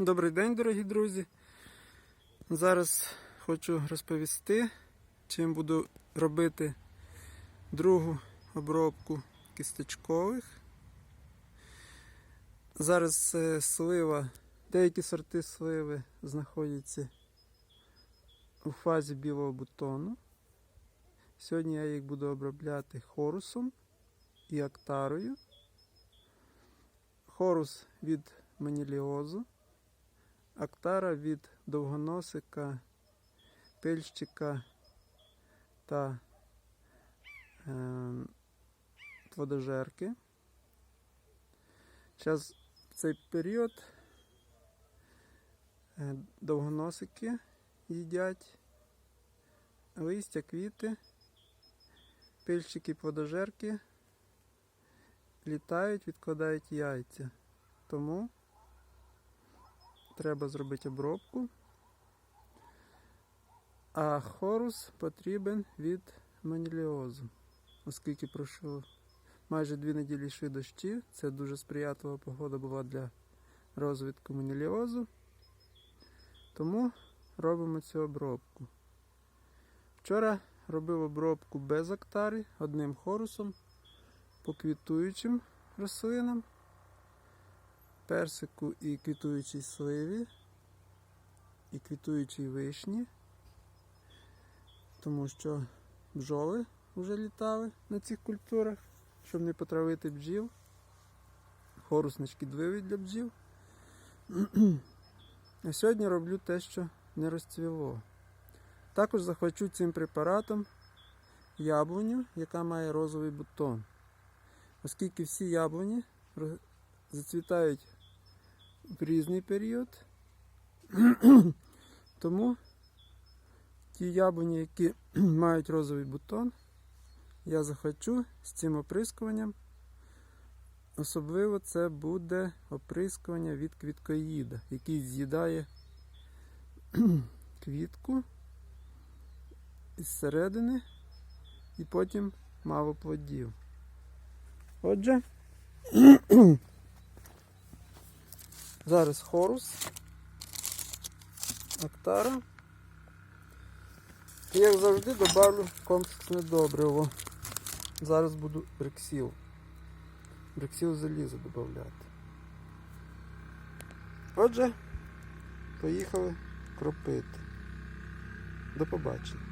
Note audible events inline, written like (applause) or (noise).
Добрий день, дорогі друзі. Зараз хочу розповісти, чим буду робити другу обробку кісточкових. Зараз е, слива, деякі сорти сливи знаходяться у фазі білого бутону. Сьогодні я їх буду обробляти хорусом і актарою. Хорус від маніліозу. Актара від довгоносика, пильщика та е, плодожерки. Зараз в цей період е, довгоносики їдять листя, квіти, пильщики, плодожерки літають, відкладають яйця. Тому треба зробити обробку. А хорус потрібен від маніліозу. Оскільки пройшло майже дві неділі йшли дощі, це дуже сприятлива погода була для розвитку маніліозу. Тому робимо цю обробку. Вчора робив обробку без актари, одним хорусом по квітуючим рослинам персику і квітуючій сливі, і квітуючій вишні, тому що бджоли вже літали на цих культурах, щоб не потравити бджіл. Хорус не шкідливий для бджіл. (clears throat) А сьогодні роблю те, що не розцвіло. Також захвачу цим препаратом яблуню, яка має розовий бутон. Оскільки всі яблуні зацвітають в різний період. (clears throat) Тому ті яблуні, які (clears throat) мають розовий бутон, я захочу з цим оприскуванням. Особливо це буде оприскування від квіткоїда, який з'їдає (clears throat) квітку із середини і потім мало плодів. Отже, Зараз хорус, актара. І як завжди добавлю комплексне добриво. Зараз буду брексіл. Брексіл залізо додати. Отже, поїхали кропити. До побачення.